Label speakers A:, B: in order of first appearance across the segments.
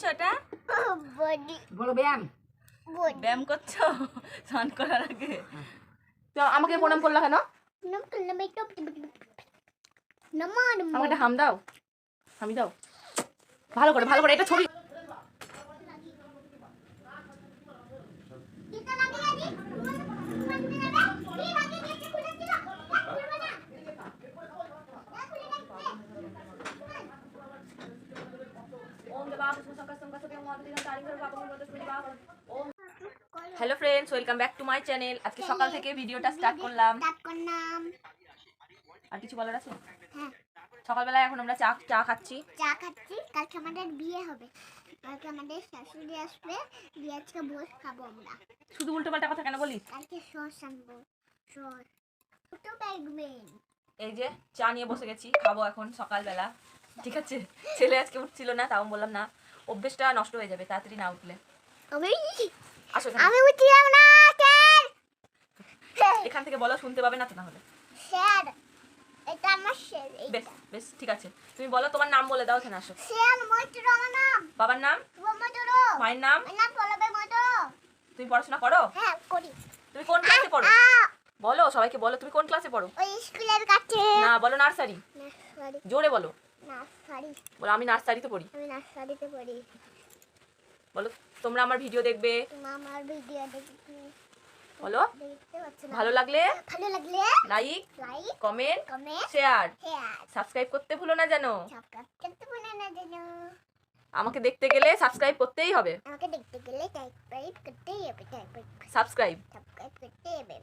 A: করছ এটা?
B: বডি।
C: বলো ব্যায়াম।
B: বডি।
A: ব্যায়াম করছ? স্নান করার আগে।
C: তো আমাকে প্রণাম করলা কেন? আমাকে হাম দাও। হামি দাও। ভালো করে ভালো করে এটা ছবি
A: hello friends welcome back to my channel আজকে সকাল থেকে ভিডিওটা স্টার্ট করলাম। আর কিছু বলার আছে?
B: হ্যাঁ।
A: সকালবেলায় এখন আমরা চা চা খাচ্ছি।
B: চা খাচ্ছি। কালকে আমাদের বিয়ে হবে। কালকে আমাদের শাশুড়ি আসবে। বিয়ে আজকে ভোজ খাব আমরা।
A: শুধু উল্টো পাল্টা কথা কেন বলিস
B: কালকে সস আনব। সস ছোটো দেখবেন
A: এই যে চা নিয়ে বসে গেছি। খাব এখন সকালবেলা। ঠিক আছে? ছেলে আজকে উঠছিল না তাও বললাম না। অভ্যেসটা নষ্ট হয়ে যাবে তাড়াতাড়ি না উঠলে। আসো
B: আমি উঠছিলাম না স্যার।
A: এখান থেকে বলো শুনতে পাবে না তো তাহলে।
B: স্যার এটা আমার স্যার
A: বেশ বেশ ঠিক আছে। তুমি বলো তোমার নাম বলে দাও এখানে আসো।
B: স্যার মইত্র আমার নাম।
A: বাবার নাম?
B: মইত্র
A: মায়ের নাম?
B: নাম পলবে মইত্র
A: তুমি পড়াশোনা করো?
B: হ্যাঁ করি।
A: তুমি কোন ক্লাসে পড়ো? বলো সবাইকে বলো তুমি কোন ক্লাসে পড়ো?
B: ওই স্কুলের কাছে।
A: না বলো নার্সারি। জোরে বলো।
B: নার্সারি।
A: বলো আমি নার্সারিতে পড়ি।
B: আমি নার্সারিতে পড়ি।
A: বলো তোমরা আমার ভিডিও দেখবে।
B: তুমি আমার ভিডিও দেখতে
A: বলো ভালো লাগলে
B: ভালো লাগলে
A: like
B: like
A: comment
B: comment
A: share
B: share
A: subscribe করতে ভুলো না যেন।
B: সাবস্ক্রাইব করতে ভুলে না যেন।
A: আমাকে দেখতে গেলে সাবস্ক্রাইব করতেই হবে।
B: আমাকে দেখতে গেলে সাবস্ক্রাইব করতেই হবে সাবস্ক্রাইব
A: সাবস্ক্রাইব
B: করতেই হবে হবে।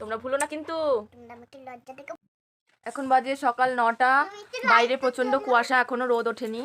A: তোমরা ভুলো না কিন্তু।
B: তোমরা আমাকে লজ্জা দেখো
A: এখন বাজে সকাল নটা। বাইরে প্রচণ্ড কুয়াশা এখনও রোদ ওঠেনি।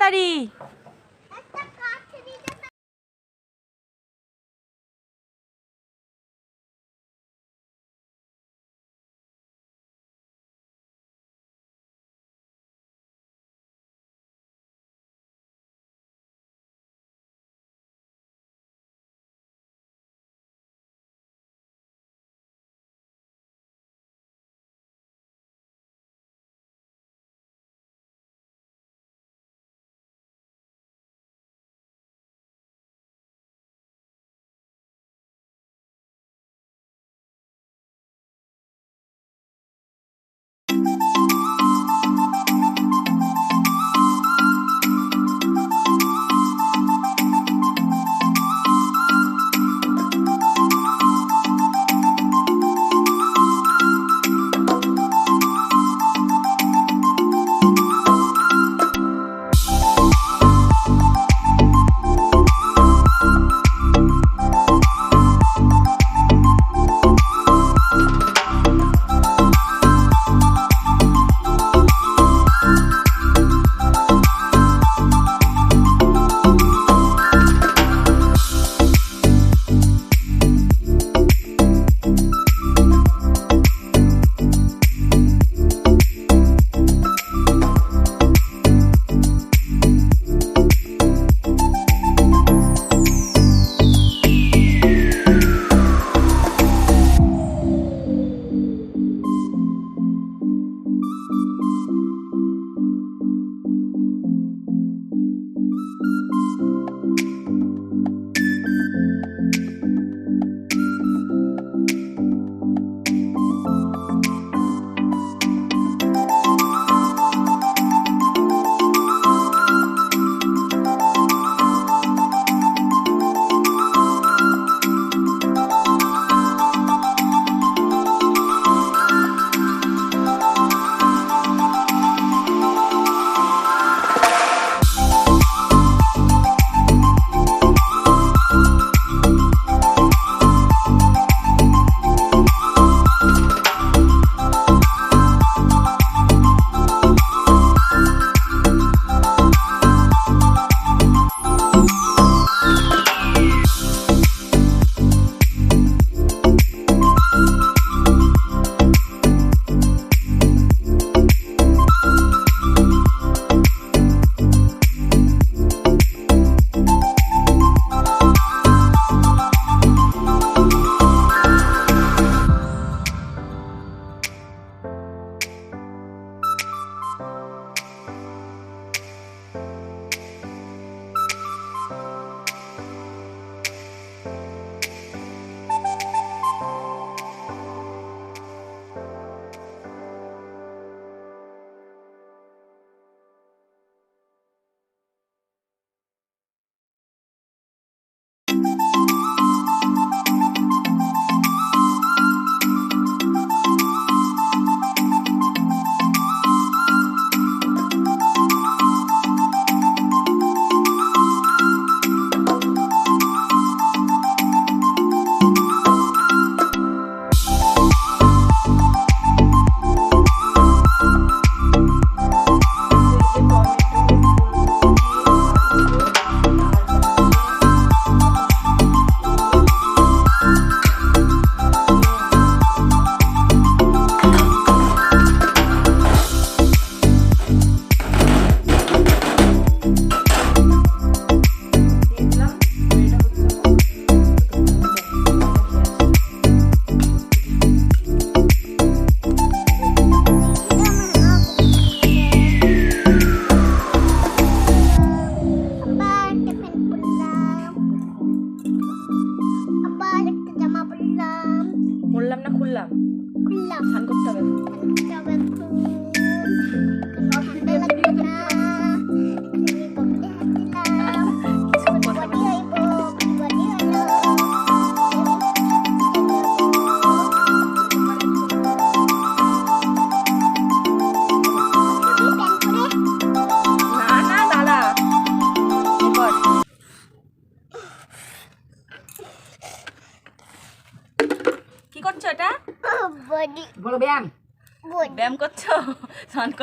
A: নামো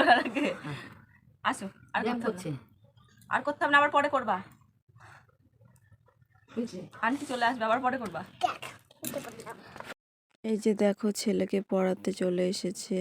D: করার আগে। আসো আর
C: ব্যায়াম
D: করতে হবে না। করতাম না আবার পরে করবা। আন্টি চলে আসবে আবার পরে করবা।
B: দেখ উঠে পড়লাম
E: এই যে দেখো ছেলেকে পড়াতে চলে এসেছে।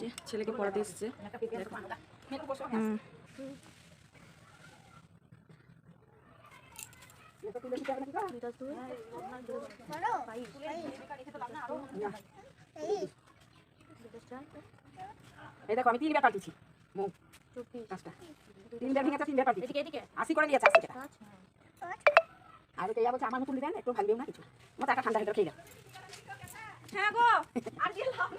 C: যে ছেলেকে পড়াতে এসেছে।
E: হুম
C: এই দেখো আমি তিন পাল্টেছি মুখ পাঁচটা তিন বার ভেঙেছে তিন বার পাল্টেছি আশি করে নিয়েছে আশি টাকা। আর ওকে বলছে আমার মতো দেন একটু ভাঙবেও না কিছু। মতো একটা ঠান্ডা খেতে খেয়ে যাও।
D: হ্যাঁ গো আর গেলাম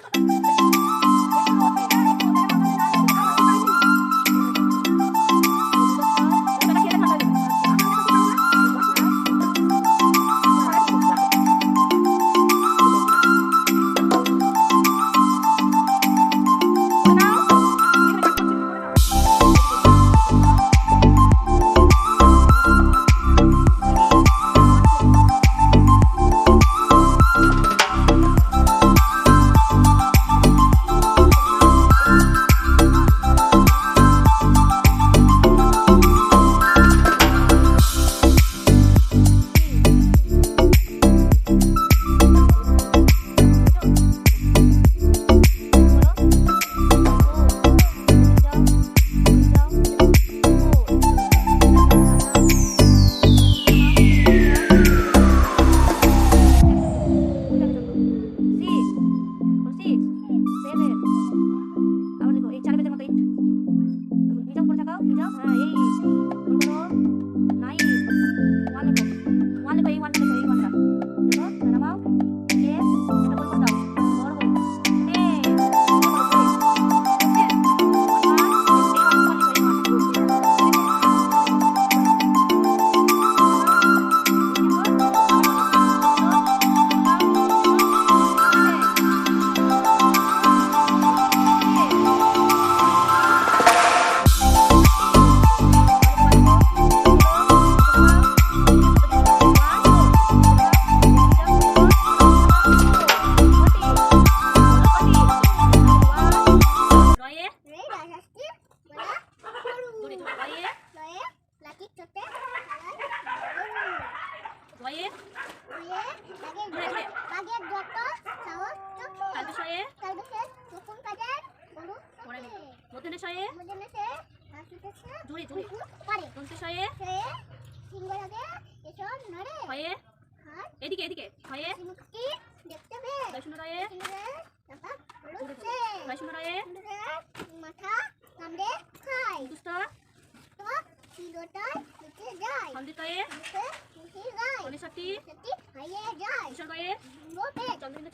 C: ঈশ্বর গায়ে
B: গোপে
C: চন্দ্রবিন্দু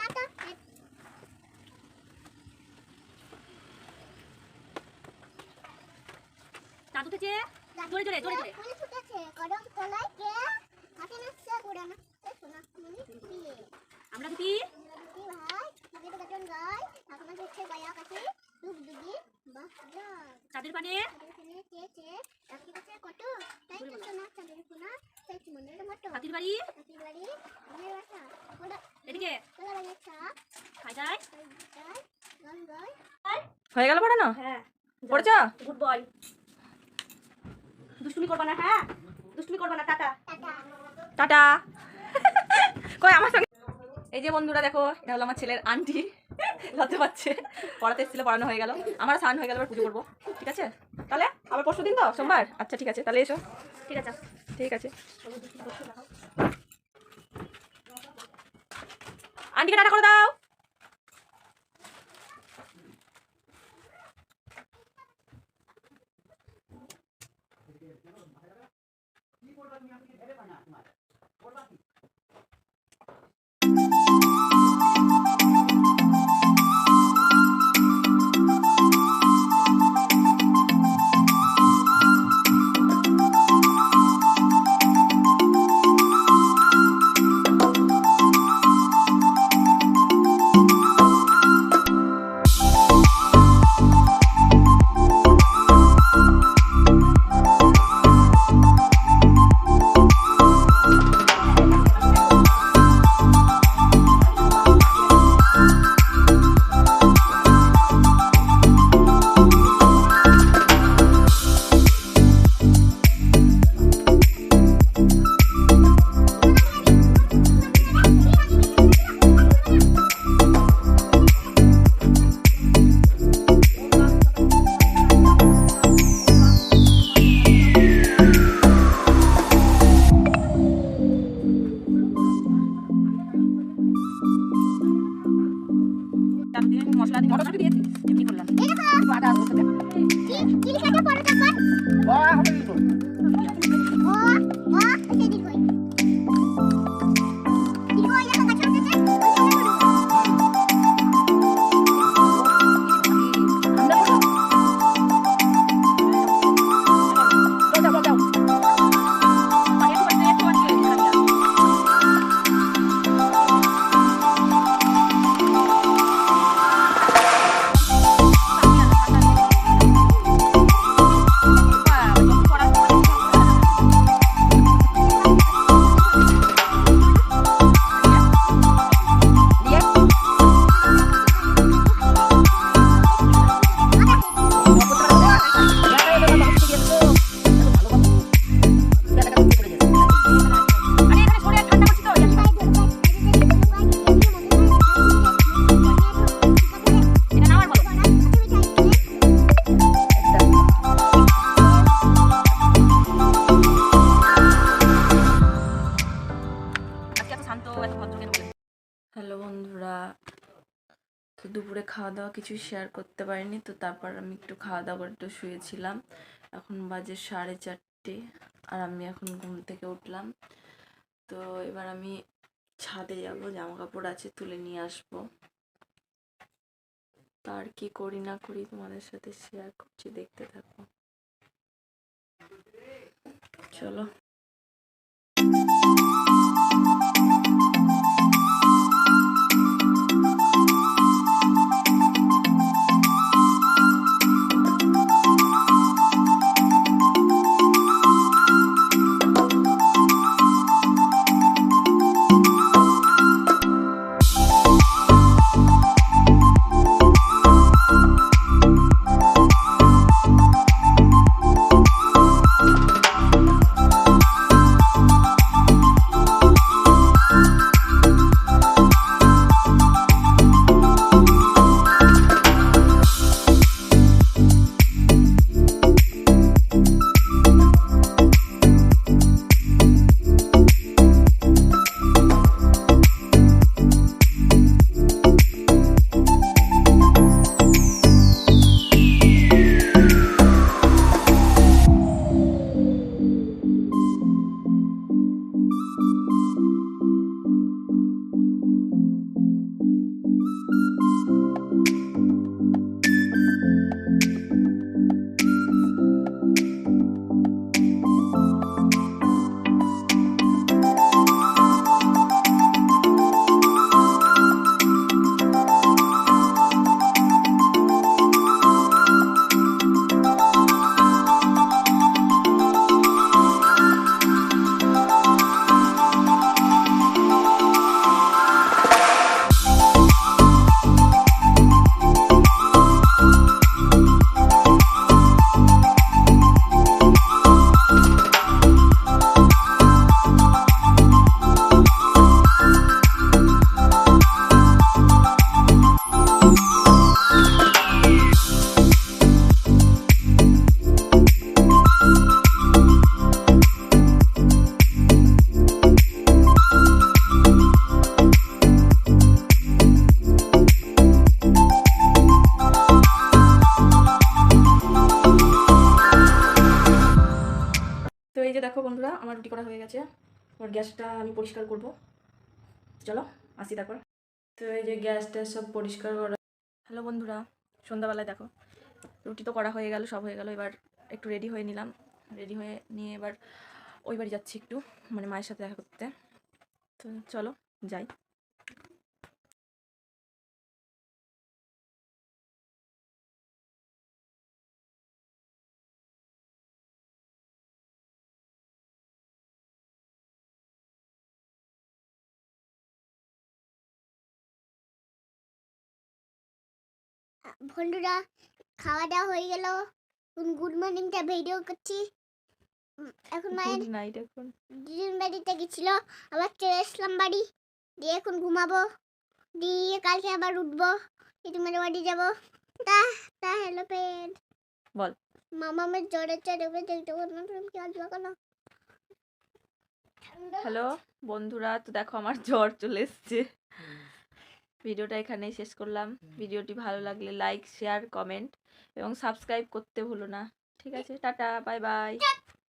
B: মাথা
C: চাঁদ উঠেছে? জোরে জোরে জোরে জোরে।
B: কদম তলায় কে? হাতে নাচছে সোনা মনি দিয়ে।
C: আমরা দুটি।
B: কি ভাই
C: বাড়ি এদিকে হয়ে গেল পড়ানো
D: হ্যাঁ
C: পড়েছ
D: গুড বয় দুষ্টুমি করবা না হ্যাঁ দুষ্টুমি করবা না টাটা
B: টাটা
C: কই আমার সঙ্গে এই যে বন্ধুরা দেখো এটা হলো আমার ছেলের আন্টি লতে পাচ্ছে। পড়াতে এসেছিল পড়ানো হয়ে গেল। আমার স্নান হয়ে গেল এবার পুজো করব। ঠিক আছে? তাহলে আবার পরশু দিন তো সোমবার? আচ্ছা ঠিক আছে। তাহলে এসো।
D: ঠিক আছে।
C: ঠিক আছে। আন্টিকে টাটা করে দাও। মশলা
E: খাওয়া দাওয়া কিছু শেয়ার করতে পারিনি। তো তারপর আমি একটু খাওয়া দাওয়া করে একটু শুয়েছিলাম। এখন বাজে সাড়ে চারটে আর আমি এখন ঘুম থেকে উঠলাম। তো এবার আমি ছাদে যাব জামা কাপড় আছে তুলে নিয়ে আসব। তো আর কি করি না করি তোমাদের সাথে শেয়ার করছি, দেখতে থাকো। চলো।
A: দেখো বন্ধুরা, আমার রুটি করা হয়ে গেছে। এবার গ্যাসটা আমি পরিষ্কার করব। চলো, আসি তারপর।
E: তো এই যে গ্যাসটা সব পরিষ্কার করা
A: হ্যালো বন্ধুরা, সন্ধ্যাবেলায় দেখো, রুটি তো করা হয়ে গেল, সব হয়ে গেল। এবার একটু রেডি হয়ে নিলাম। রেডি হয়ে নিয়ে এবার ওই বাড়ি যাচ্ছি একটু মানে মায়ের সাথে দেখা করতে। তো চলো, যাই।
B: বন্ধুরা খাওয়া দাওয়া হয়ে গেল। গুড মর্নিংটা ভিডিও করছি। এখন মায়ের
A: গুড নাইট এখন।
B: দিদির বাড়িতে গেছিল। আবার চলে আসলাম বাড়ি। দিয়ে এখন ঘুমাবো। দিয়ে কালকে আবার উঠবো। দিদিমার বাড়ি যাব। তা তা হ্যালো ফ্রেন্ড
A: বল।
B: মামা আমার জ্বরে জ্বরে উঠে দেখতে পারলাম না তুমি কি আজ লাগানো
A: হ্যালো বন্ধুরা তো দেখো আমার জ্বর চলে এসছে। ভিডিওটা এখানেই শেষ করলাম। ভিডিওটি ভালো লাগলে লাইক শেয়ার কমেন্ট এবং সাবস্ক্রাইব করতে ভুলো না। ঠিক আছে টাটা বাই বাই।